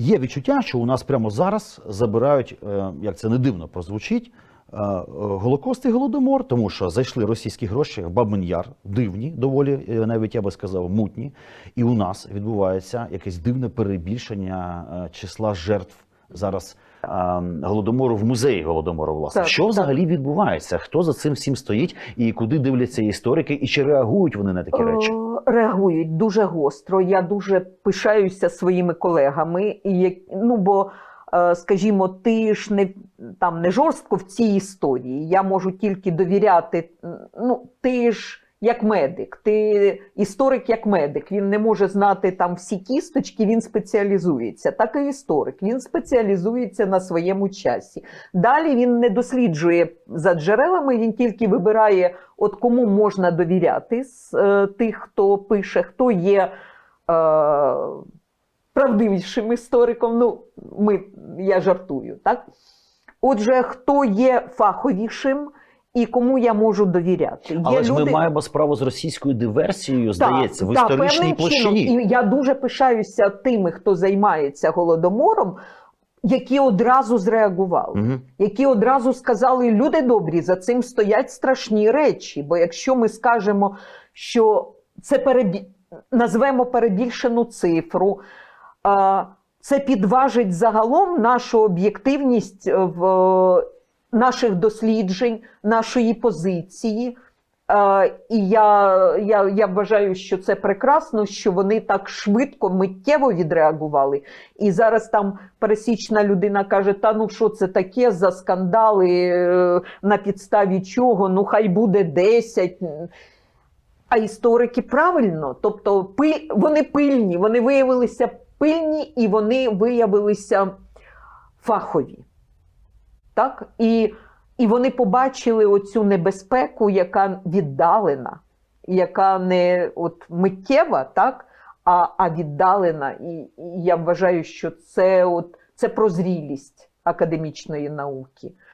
Є відчуття, що у нас прямо зараз забирають, е, як це не дивно прозвучить, е, Голокост і Голодомор, тому що зайшли російські гроші в Бабин Яр, дивні, доволі, е, навіть я би сказав, мутні. І у нас відбувається якесь дивне перебільшення числа жертв зараз голодомору в музеї голодомору. Власне, Так, що так. взагалі відбувається? Хто за цим всім стоїть, і куди дивляться історики, і чи реагують вони на такі речі? Е, Реагують дуже гостро. Я дуже пишаюся своїми колегами. І, ну, бо, е, скажімо, ти ж не, там, не жорстко в цій історії. Я можу тільки довіряти. Ну, ти ж як медик, ти історик як медик. Він не може знати там всі кісточки, він спеціалізується. Так і історик. Він спеціалізується на своєму часі. Далі він не досліджує за джерелами, він тільки вибирає, от кому можна довіряти з е, тих, хто пише, хто є е, правдивішим істориком. Ну, ми, я жартую, так? Отже, хто є фаховішим і кому я можу довіряти? Є Але ж ми маємо справу з російською диверсією, здається, в історичній певним площині. Чином. І я дуже пишаюся тими, хто займається голодомором, які одразу зреагували Угу. які одразу сказали: люди добрі, за цим стоять страшні речі. Бо якщо ми скажемо, що це перебі... назвемо перебільшену цифру, це підважить загалом нашу об'єктивність в наших досліджень, нашої позиції. Е, І я, я, я вважаю, що це прекрасно, що вони так швидко, миттєво відреагували. І зараз там пересічна людина каже: та ну що це таке за скандали, е, на підставі чого? Ну хай буде 10. А історики правильно, тобто пи- вони пильні, вони виявилися пильні і вони виявилися фахові. Так? І, і вони побачили оцю небезпеку, яка віддалена, яка не от миттєва, так? а, а віддалена. І, і я вважаю, що це, от, це прозрілість академічної науки.